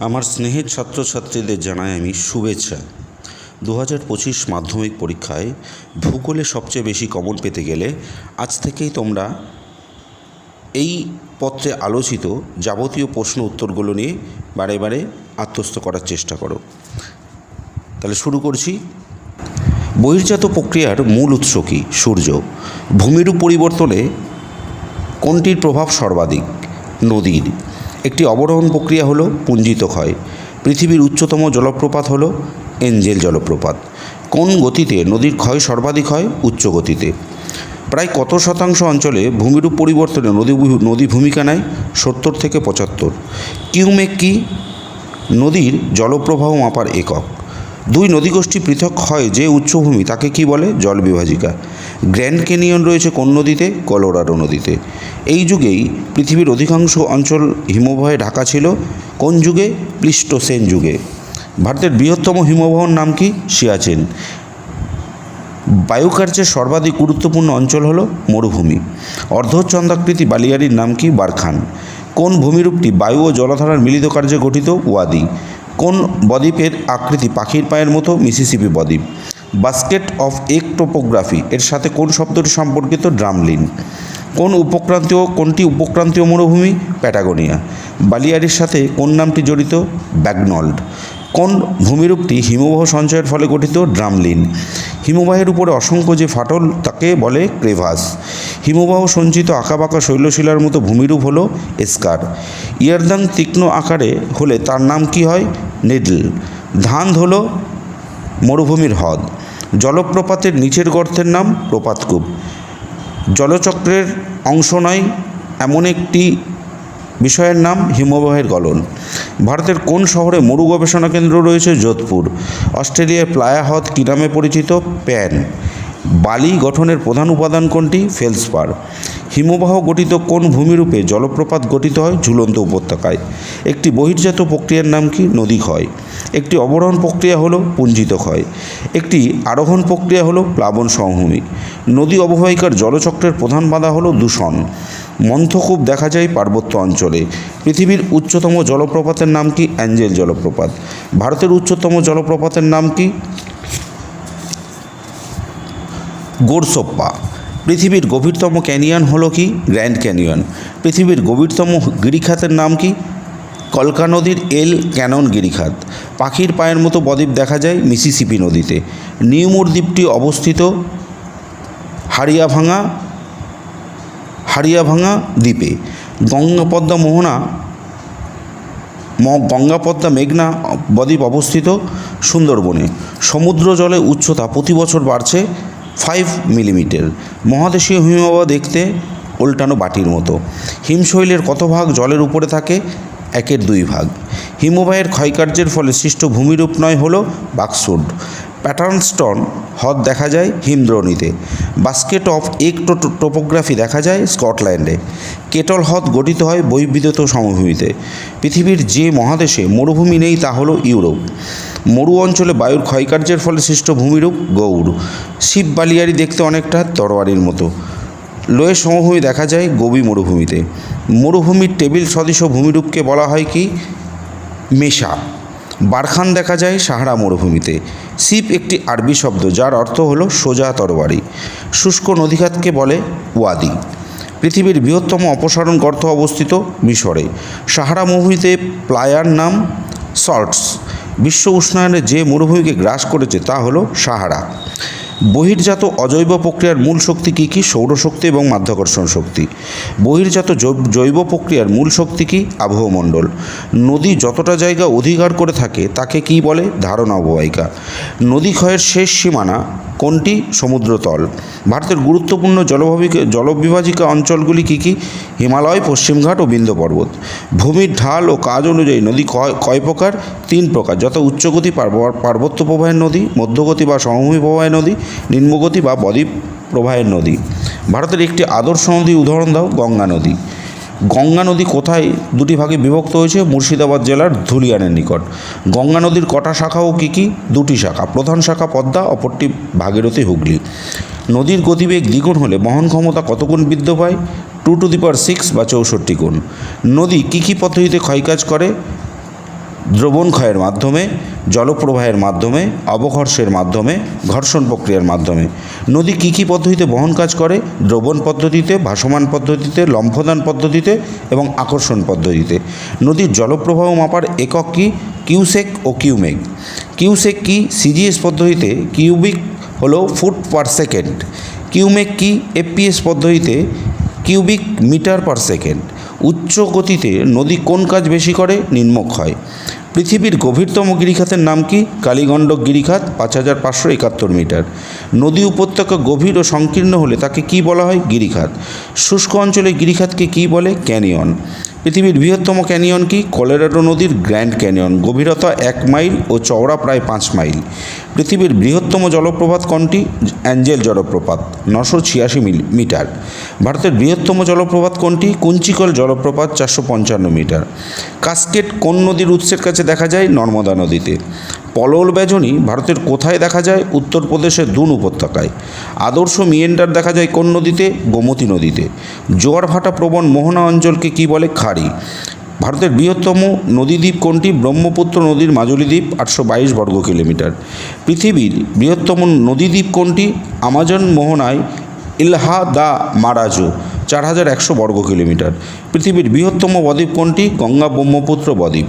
আমার স্নেহের ছাত্রছাত্রীদের জানাই আমি শুভেচ্ছা। দু হাজার পঁচিশ মাধ্যমিক পরীক্ষায় ভূগোলে সবচেয়ে বেশি কমন পেতে গেলে আজ থেকেই তোমরা এই পত্রে আলোচিত যাবতীয় প্রশ্ন উত্তরগুলো নিয়ে বারে বারে আত্মস্থ করার চেষ্টা করো। তাহলে শুরু করছি। বহির্জাত প্রক্রিয়ার মূল উৎস কী? সূর্য। ভূমিরূপ পরিবর্তনে কোনটির প্রভাব সর্বাধিক? নদীর। একটি অবরোহণ প্রক্রিয়া হলো পুঞ্জিত ক্ষয়। পৃথিবীর উচ্চতম জলপ্রপাত হলো এঞ্জেল জলপ্রপাত। কোন গতিতে নদীর ক্ষয় সর্বাধিক হয়? উচ্চ গতিতে। প্রায় কত শতাংশ অঞ্চলে ভূমিরূপ পরিবর্তনে নদী নদী ভূমিকা নেয়? সত্তর থেকে পঁচাত্তর। কিউমেক কি? নদীর জলপ্রবাহ মাপার একক। দুই নদীগোষ্ঠী পৃথক হয় যে উচ্চভূমি তাকে কি বলে? জল বিভাজিকা গ্র্যান্ড ক্যানিয়ন রয়েছে কোন নদীতে? কলোরাডো নদীতে। এই যুগেই পৃথিবীর অধিকাংশ অঞ্চল হিমবাহে ঢাকা ছিল। কোন যুগে? প্লিস্টোসেন যুগে। ভারতের বৃহত্তম হিমবাহর নাম কি? সিয়াচেন। বায়ুকার্যের সর্বাধিক গুরুত্বপূর্ণ অঞ্চল হল মরুভূমি। অর্ধচন্দ্রাকৃতি বালিয়ারির নাম কি? বারখান। কোন ভূমিরূপটি বায়ু ও জলধারার মিলিত কার্যে গঠিত? ওয়াদি কোন বদ্বীপের আকৃতি পাখির পায়ের মতো? মিসিসিপি বদ্বীপ। Basket of egg topography. এর সাথে কোন শব্দটি সম্পর্কিত? ড্রামলিন। কোন উপক্রান্তীয়, কোনটি উপক্রান্তীয় মরুভূমি? প্যাটাগোনিয়া। বালিয়ারির সাথে কোন নামটি জড়িত? ব্যাগনল্ড। কোন ভূমিরূপটি হিমবাহ সঞ্চয়ের ফলে গঠিত? ড্রামলিন। হিমবাহের উপরে অসংখ্য যে ফাটল, তাকে বলে ক্রেভাস। হিমবাহ সঞ্চিত আঁকাবাঁকা শৈলশিলার মতো ভূমিরূপ হলো এস্কার। ইয়ারদাং তীক্ষ্ণ আকারে হলে তার নাম কি হয়? নেডল। ধান হলো মরুভূমির হ্রদ। জলপ্রপাতের নিচের গর্তের নাম প্রপাতকূপ। জলচক্রের অংশ নয়, এমন একটি বিষয়ের নাম হিমবাহের গলন। ভারতের কোন শহরে মরু গবেষণা কেন্দ্র রয়েছে? যোধপুর। অস্ট্রেলিয়ায় প্লায়া হ্রদ কী নামে পরিচিত? প্যান। বালি গঠনের প্রধান উপাদান কোনটি? ফেলসপার। হিমবাহ গঠিত কোন ভূমিরূপে জলপ্রপাত গঠিত হয়? ঝুলন্ত উপত্যকায়। একটি বহির্জাত প্রক্রিয়ার নাম কি? নদী ক্ষয়। একটি অবরোহণ প্রক্রিয়া হলো পুঞ্জিত ক্ষয়। একটি আরোহণ প্রক্রিয়া হলো প্লাবন সমভূমি। নদী অববাহিকার জলচক্রের প্রধান বাধা হলো দূষণ। মন্থকূপ দেখা যায় পার্বত্য অঞ্চলে। পৃথিবীর উচ্চতম জলপ্রপাতের নাম কি? অ্যাঞ্জেল জলপ্রপাত। ভারতের উচ্চতম জলপ্রপাতের নাম কি? গোরসোপ্পা। পৃথিবীর গভীরতম ক্যানিয়ন হলো কি? Grand Canyon. পৃথিবীর গভীরতম গিরিখাতের নাম কি? কলকা নদীর এল ক্যানন গিরিখাত। পাখির পায়ের মতো বদ্বীপ দেখা যায় মিসিসিপি নদীতে। নিউমুর দ্বীপটি অবস্থিত হাড়িয়াভাঙা হাড়িয়াভাঙা দ্বীপে। গঙ্গা পদ্মা মোহনা গঙ্গা পদ্মা মেঘনা বদ্বীপ অবস্থিত সুন্দরবনে। সমুদ্র জলে উচ্চতা প্রতি বছর বাড়ছে ফাইভ মিলিমিটার। মহাদেশীয় হিমবাহ দেখতে উল্টানো বাটির মতো। হিমশৈলের কত ভাগ জলের উপরে থাকে? একের দুই ভাগ। হিমবাহের ক্ষয়কার্যের ফলে সৃষ্ট ভূমিরূপ নয় হল বাক্সুড প্যাটার্নস্টন হ্রদ দেখা যায় হিমদ্রোণীতে বাস্কেট অফ এক টোপোগ্রাফি দেখা যায় স্কটল্যান্ডে। কেটল হ্রদ গঠিত হয় বৈবিধত সমভূমিতে। পৃথিবীর যে মহাদেশে মরুভূমি নেই তা হলো ইউরোপ। মরু অঞ্চলে বায়ুর ক্ষয়কার্যের ফলে সৃষ্ট ভূমিরূপ গৌড়। শিব বালিয়ারি দেখতে অনেকটা তরোয়ারির মতো। লোয়ে সমভূমি দেখা যায় গোবি মরুভূমিতে। মরুভূমির টেবিল সদৃশ ভূমিরূপকে বলা হয় কি? মেশা। বারখান দেখা যায় সাহারা মরুভূমিতে। সিপ একটি আরবি শব্দ, যার অর্থ হল সোজা তরবারি। শুষ্ক নদীঘাতকে বলে ওয়াদি। পৃথিবীর বৃহত্তম অপসারণ গর্ত অবস্থিত মিশরে। সাহারা মরুভূমিতে প্লায়ার নাম সল্টস। বিশ্ব উষ্ণায়নে যে মরুভূমিকে গ্রাস করেছে তা হল সাহারা। বহির্জাত অজৈব প্রক্রিয়ার মূল শক্তি কী কী? সৌরশক্তি এবং মাধ্যাকর্ষণ শক্তি। বহির্জাত জৈব প্রক্রিয়ার মূল শক্তি কী? আবহমণ্ডল। নদী যতটা জায়গা অধিকার করে থাকে, তাকে কী বলে? ধারণা অববাহিকা নদী ক্ষয়ের শেষ সীমানা কোনটি? সমুদ্রতল ভারতের গুরুত্বপূর্ণ জলভাবিকা, জলবিভাজিকা অঞ্চলগুলি কী কী? হিমালয় পশ্চিমঘাট ও বিন্ধ্য পর্বত। ভূমির ঢাল ও কাজ অনুযায়ী নদী কয় কয় প্রকার তিন প্রকার। যথা উচ্চগতি পার্ব- পার্বত্য প্রবাহের নদী, মধ্যগতি বা সমভূমি প্রবাহের নদী নিম্নগতি বা বদ্বীপ প্রবাহের নদী। ভারতের একটি আদর্শ নদী, উদাহরণ দাও, গঙ্গা নদী। গঙ্গা নদী কোথায়? দুটি ভাগে বিভক্ত হয়েছে, মুর্শিদাবাদ জেলার ধুলিয়ানের নিকট। গঙ্গা নদীর কটা শাখাও কী কী? দুটি শাখা, প্রধান শাখা পদ্মা, অপরটি ভাগীরথী হুগলি। নদীর গতিবেগ দ্বিগুণ হলে বহন ক্ষমতা কত গুণ বৃদ্ধি পায়? Two to the power six বা চৌষট্টি গুণ। নদী কী কী পদ্ধতিতে ক্ষয়কাজ করে? দ্রবণ ক্ষয়ের মাধ্যমে, জলপ্রবাহের মাধ্যমে, অবঘর্ষের মাধ্যমে, ঘর্ষণ প্রক্রিয়ার মাধ্যমে। নদী কী কী পদ্ধতিতে বহন কাজ করে? দ্রবণ পদ্ধতিতে, ভাসমান পদ্ধতিতে, লম্ফদান পদ্ধতিতে এবং আকর্ষণ পদ্ধতিতে। নদীর জলপ্রবাহ মাপার একক কী? কিউসেক ও কিউমেক। কিউসেক কি? সিজিএস পদ্ধতিতে কিউবিক হলো ফুট পার সেকেন্ড। কিউমেক কি? এফপিএস পদ্ধতিতে কিউবিক মিটার পার সেকেন্ড। উচ্চ গতিতে নদী কোন কাজ বেশি করে? নিম্নক হয়। পৃথিবীর গভীরতম গিরিখাতের নাম কি? কালীগণ্ডক গিরিখাত, পাঁচ হাজার পাঁচশো একাত্তর মিটার। নদী উপত্যকা গভীর ও সংকীর্ণ হলে তাকে কি বলা হয়? গিরিখাত। শুষ্ক অঞ্চলে গিরিখাতকে কি বলে? ক্যানিয়ন। পৃথিবীর বৃহত্তম ক্যানিয়ন কি? কলোরাডো নদীর গ্র্যান্ড ক্যানিয়ন। গভীরতা এক মাইল ও চওড়া প্রায় পাঁচ মাইল। পৃথিবীর বৃহত্তম জলপ্রপাত কোনটি? অ্যাঞ্জেল জলপ্রপাত, নশো ছিয়াশি মিটার। ভারতের বৃহত্তম জলপ্রপাত কোনটি? কুঞ্চিকল জলপ্রপাত, চারশো পঞ্চান্ন মিটার। কাস্কেট কোন নদীর উৎসের কাছে দেখা যায় নর্মদা নদীতে। পলল বেজনী ভারতের কোথায় দেখা যায়? উত্তরপ্রদেশের দুন উপত্যকায়। আদর্শ মিয়েন্ডার দেখা যায় কোন নদীতে? গোমতী নদীতে। জোয়ার ভাটা প্রবণ মোহনা অঞ্চলকে কি বলে? খাড়ি। ভারতের বৃহত্তম নদীদ্বীপ কোনটি? ব্রহ্মপুত্র নদীর মাজুলি দ্বীপ আটশো বাইশ বর্গ কিলোমিটার। পৃথিবীর বৃহত্তম নদীদ্বীপ কোনটি? আমাজন মোহনায় ইলহা দা মারাজো চার হাজার একশো বর্গ কিলোমিটার। পৃথিবীর বৃহত্তম বদ্বীপ কোনটি? গঙ্গা ব্রহ্মপুত্র বদ্বীপ।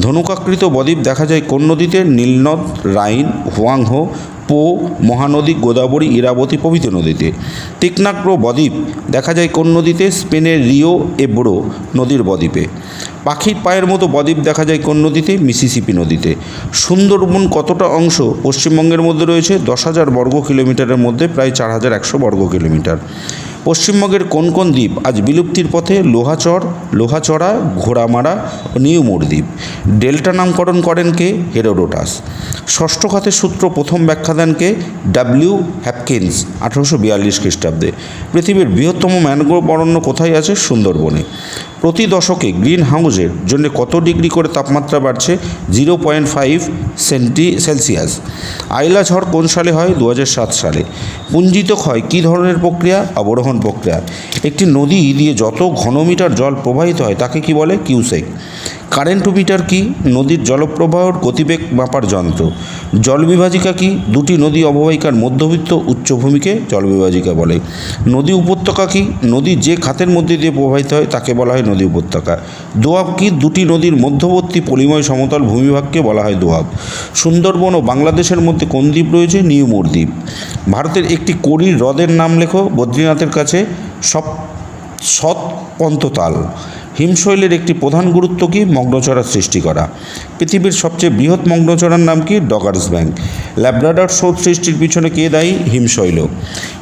ধনুকাকৃত বদ্বীপ দেখা যায় কোন নদীতে? নীলনদ, রাইন, হুয়াংহো, পো, মহানদী, গোদাবরী, ইরাবতী প্রভৃতি নদীতে। টিকনাক্র বদ্বীপ দেখা যায় কোন নদীতে? স্পেনের রিও এব্রো নদীর বদ্বীপে। পাখির পায়ের মতো বদ্বীপ দেখা যায় কোন নদীতে? মিসিসিপি নদীতে। সুন্দরবন কতটা অংশ পশ্চিমবঙ্গের মধ্যে রয়েছে? দশ হাজার বর্গ কিলোমিটারের মধ্যে প্রায় চার হাজার একশো বর্গ কিলোমিটার। পশ্চিমবঙ্গের কোন কোন দ্বীপ আজ বিলুপ্তির পথে? লোহাচর, লোহাচড়া, ঘোড়ামারা ও নিউমোর দ্বীপ ডেল্টা নামকরণ করেন কে? হেরোডোটাস। ষষ্ঠ খাতের সূত্র প্রথম ব্যাখ্যা দেন কে? ডাব্লিউ হ্যাপকিন্স, আঠারোশো বিয়াল্লিশ খ্রিস্টাব্দে। পৃথিবীর বৃহত্তম ম্যানগ্রোভ অরণ্য কোথায় আছে? সুন্দরবনে। প্রতি দশকে গ্রিন হাউসের জন্য কত ডিগ্রি করে তাপমাত্রা বাড়ছে? Zero point five centi Celsius. Aila ঝড় কোন সালে হয়? দু সালে। পুঞ্জিত ক্ষয় কী ধরনের প্রক্রিয়া? অবরোহণ প্রক্রিয়া। একটি নদী দিয়ে যত ঘনমিটার জল প্রবাহিত হয় তাকে কি বলে? কিউসেক। কারেন্ট মিটার কি? নদীর জলপ্রবাহর গতিবেগ মাপার যন্ত্র। জলবিভাজিকা কি? দুটি নদী অববাহিকার মধ্যবিত্ত উচ্চভূমিকে জলবিভাজিকা বলে। নদী উপত্যকা কি? নদী যে খাতের মধ্যে দিয়ে প্রবাহিত হয় তাকে বলা হয় নদী উপত্যকা। দোয়াব কি? দুটি নদীর মধ্যবর্তী পলিময় সমতল ভূমিভাগকে বলা হয় দোয়াব সুন্দরবন ও বাংলাদেশের মধ্যে কোন দ্বীপ রয়েছে? নিউমোর দ্বীপ। ভারতের একটি করির হ্রদের নাম লেখো বদ্রীনাথের কাছে সব সৎ পন্ততাল। হিমশৈলের একটি প্রধান গুরুত্ব কি? মগ্নচড়ার সৃষ্টি করা। পৃথিবীর সবচেয়ে বৃহৎ মগ্নচড়ার নাম কি? Doggers bank. ল্যাব্রাডার স্রোত সৃষ্টির পিছনে কে দায়ী? হিমশৈল।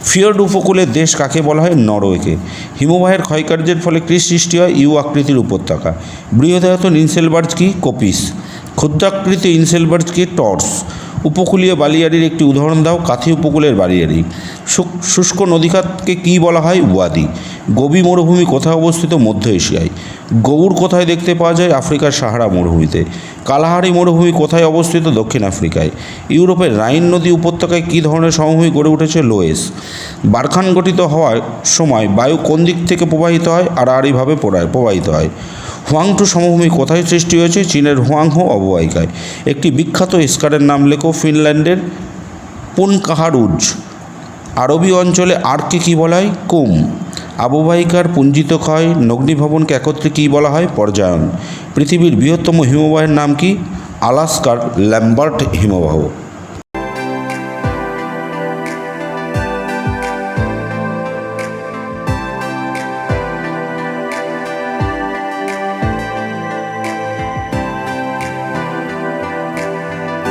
ফিয়র্ড উপকূলের দেশ কাকে বলা হয়? নরওয়েকে। হিমবাহের ক্ষয়কার্যের ফলে কী সৃষ্টি হয় ইউ আকৃতির উপত্যকা। বৃহদায়তন ইনসেলবার্জ কি? কপিস। ক্ষুদ্রাকৃতি ইনসেলবার্জ কি? টর্স। উপকূলীয় বালিয়াড়ির একটি উদাহরণ দাও, কাথি উপকূলের বালিয়াড়ি। শুষ্ক নদীখাতকে কী বলা হয়? ওয়াদি গোবি মরুভূমি কোথায় অবস্থিত? মধ্য এশিয়ায়। গৌড় কোথায় দেখতে পাওয়া যায়? আফ্রিকার সাহারা মরুভূমিতে। কালাহারি মরুভূমি কোথায় অবস্থিত? দক্ষিণ আফ্রিকায়। ইউরোপের রাইন নদী উপত্যকায় কী ধরনের সমভূমি গড়ে উঠেছে? লোয়েস। বারখান গঠিত হওয়ার সময় বায়ু কোন দিক থেকে প্রবাহিত হয়? আড়াআড়িভাবে প্রবাহিত হয়। হুয়াংটু সমভূমি কোথায় সৃষ্টি হয়েছে? চীনের হুয়াংহো অববাহিকায়। একটি বিখ্যাত স্কারের নাম লেখো ফিনল্যান্ডের পুনকাহারুজ। আরবি অঞ্চলে আর্ককে কী বলা হয়? কুম। আববাহিকার পুঞ্জিত ক্ষয় নগ্নিভবনকে একত্রে কী বলা হয়? পর্যায়ন। পৃথিবীর বৃহত্তম হিমবাহের নাম কি? আলাস্কার ল্যাম্বার্ট হিমবাহ।